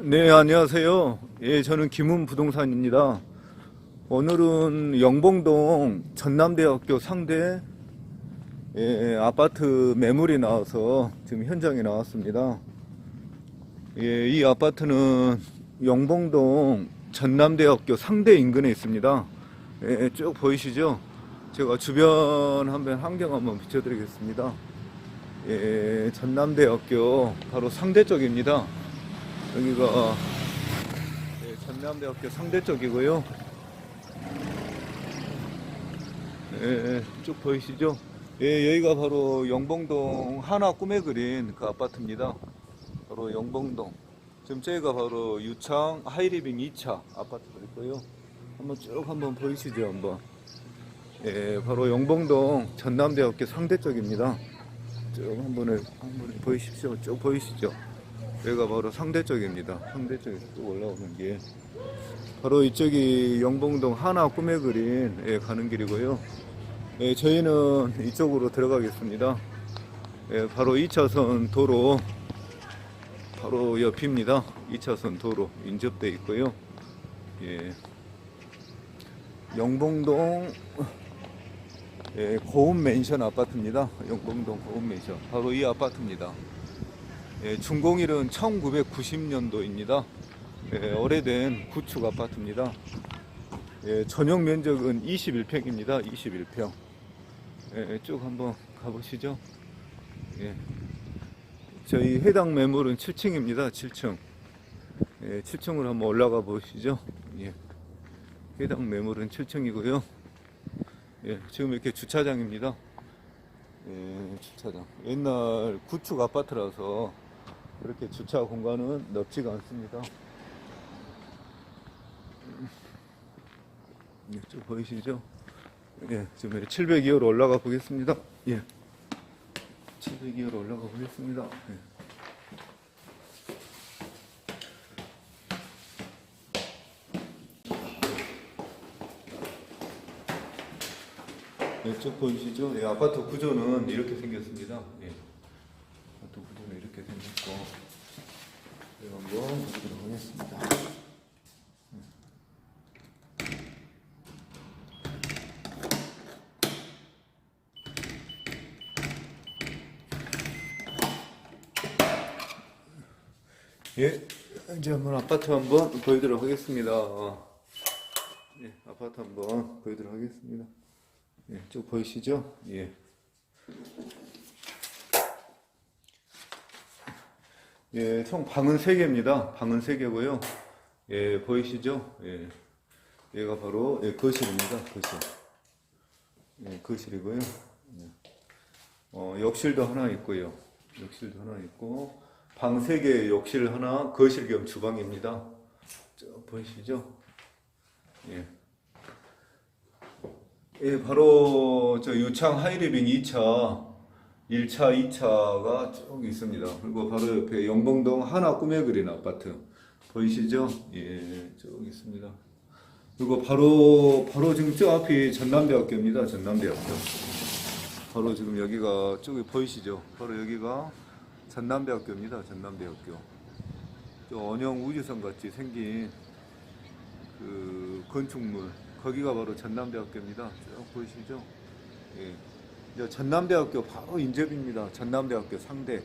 네, 안녕하세요. 예, 저는 김훈 부동산입니다. 오늘은 영봉동 전남대학교 상대 예, 아파트 매물이 나와서 지금 현장에 나왔습니다. 예, 이 아파트는 영봉동 전남대학교 상대 인근에 있습니다. 예, 쭉 보이시죠? 제가 주변 한번 환경 한번 비춰드리겠습니다. 예, 전남대학교 바로 상대 쪽입니다. 여기가 예, 전남대학교 상대 쪽이고요. 예, 예, 쭉 보이시죠? 예, 여기가 바로 영봉동 하나 꿈에 그린 그 아파트입니다. 바로 영봉동. 지금 저희가 바로 유창 하이리빙 2차 아파트가 있고요. 한번 쭉 한번 보이시죠, 한번. 예, 바로 영봉동 전남대학교 상대 쪽입니다. 쭉 한번 한번 보이십시오. 쭉 보이시죠? 여기가 바로 상대 쪽입니다. 상대 쪽에서 쭉 올라오는 길. 바로 이쪽이 영봉동 하나 꿈에 그린 예, 가는 길이고요. 예, 저희는 이쪽으로 들어가겠습니다. 예, 바로 2차선 도로 바로 옆입니다. 2차선 도로 인접돼 있고요. 예. 영봉동 예, 고운 맨션 아파트입니다. 영봉동 고운 맨션. 바로 이 아파트입니다. 예, 준공일은 1990년도입니다. 예, 오래된 구축 아파트입니다. 예, 전용 면적은 21평입니다. 21평. 예, 쭉 한번 가보시죠. 예. 저희 해당 매물은 7층입니다. 7층. 예, 7층으로 한번 올라가 보시죠. 예. 해당 매물은 7층이고요. 예, 지금 이렇게 주차장입니다. 예, 주차장. 옛날 구축 아파트라서 그렇게 주차 공간은 넓지가 않습니다. 예, 쭉 보이시죠? 예, 지금 702호로 올라가 보겠습니다. 예. 702호로 올라가 보겠습니다. 예. 예, 쭉 보이시죠? 예, 아파트 구조는 이렇게 생겼습니다. 예. 아파트 구조는 이렇게 생겼고, 예, 한번 보도록 하겠습니다. 예, 이제 한번 아파트 한번 보여드리도록 하겠습니다. 예, 아파트 한번 보여드리도록 하겠습니다. 예, 쭉 보이시죠? 예. 예, 총 방은 3개입니다. 방은 3개고요. 예, 보이시죠? 예. 얘가 바로 예, 거실입니다. 거실. 예, 거실이고요. 예. 어, 욕실도 하나 있고요. 욕실도 하나 있고 방 3개, 욕실 하나, 거실 겸 주방입니다. 쭉 보이시죠? 예. 예, 바로 저 유창 하이리빙 2차, 1차, 2차가 쭉 있습니다. 그리고 바로 옆에 영봉동 하나 꿈에 그린 아파트 보이시죠? 예, 쭉 있습니다. 그리고 바로 바로 지금 저 앞이 전남대학교입니다. 전남대학교. 바로 지금 여기가 저기 보이시죠? 바로 여기가 전남대학교입니다. 전남대학교. 저 원형 우주선 같이 생긴 그 건축물 거기가 바로 전남대학교입니다. 쭉 보이시죠? 예. 이제 전남대학교 바로 인접입니다. 전남대학교 상대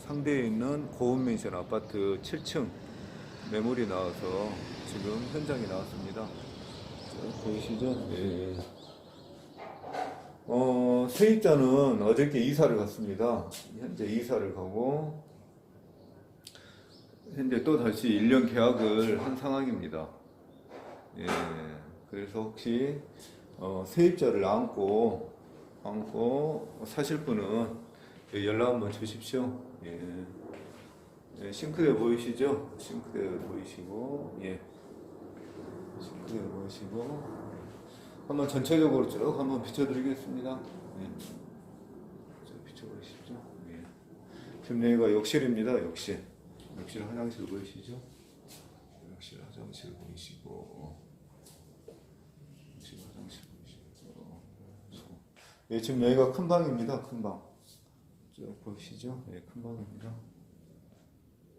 상대에 있는 고운맨션 아파트 7층 매물이 나와서 지금 현장에 나왔습니다. 쭉 보이시죠? 예. 어, 세입자는 어저께 이사를 갔습니다. 현재 이사를 가고 현재 또 다시 1년 계약을 한 상황입니다. 예, 그래서 혹시 어, 세입자를 안고 안고 사실 분은 연락 한번 주십시오. 예. 예, 싱크대 보이시죠? 싱크대 보이시고 예. 싱크대 보이시고 한번 전체적으로 쭉 한번 비춰드리겠습니다. 예. 쭉 비춰보시죠. 예. 지금 여기가 욕실입니다. 욕실. 욕실 화장실 보이시죠? 욕실 화장실 보이시고 욕실 화장실 보이시고 예, 지금 여기가 큰 방입니다. 큰 방. 쭉 보이시죠? 예, 큰 방입니다.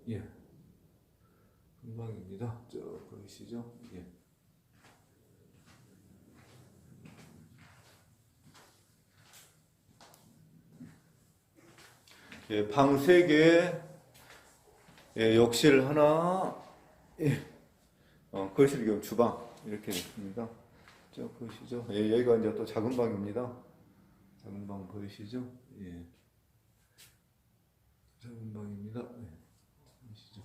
예. 금방입니다. 저 보이시죠? 예. 예, 방세 개, 예, 욕실 하나, 예, 어, 거실 겸 주방 이렇게 됐습니다. 저 보이시죠? 예, 여기가 이제 또 작은 방입니다. 작은 방 보이시죠? 예, 작은 방입니다. 예, 보이시죠?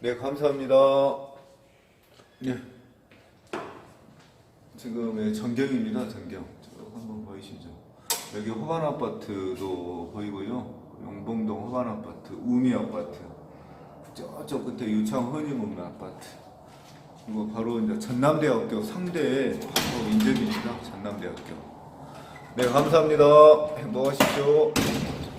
네, 감사합니다. 네. 지금 예, 전경입니다, 전경. 저 한번 보이시죠? 여기 호반 아파트도 보이고요. 용봉동 호반 아파트, 우미 아파트. 저쪽 끝에 유창 허니문 아파트. 그리고 바로 이제 전남대학교 상대 바로 인접입니다. 전남대학교. 네, 감사합니다. 행복하십시오.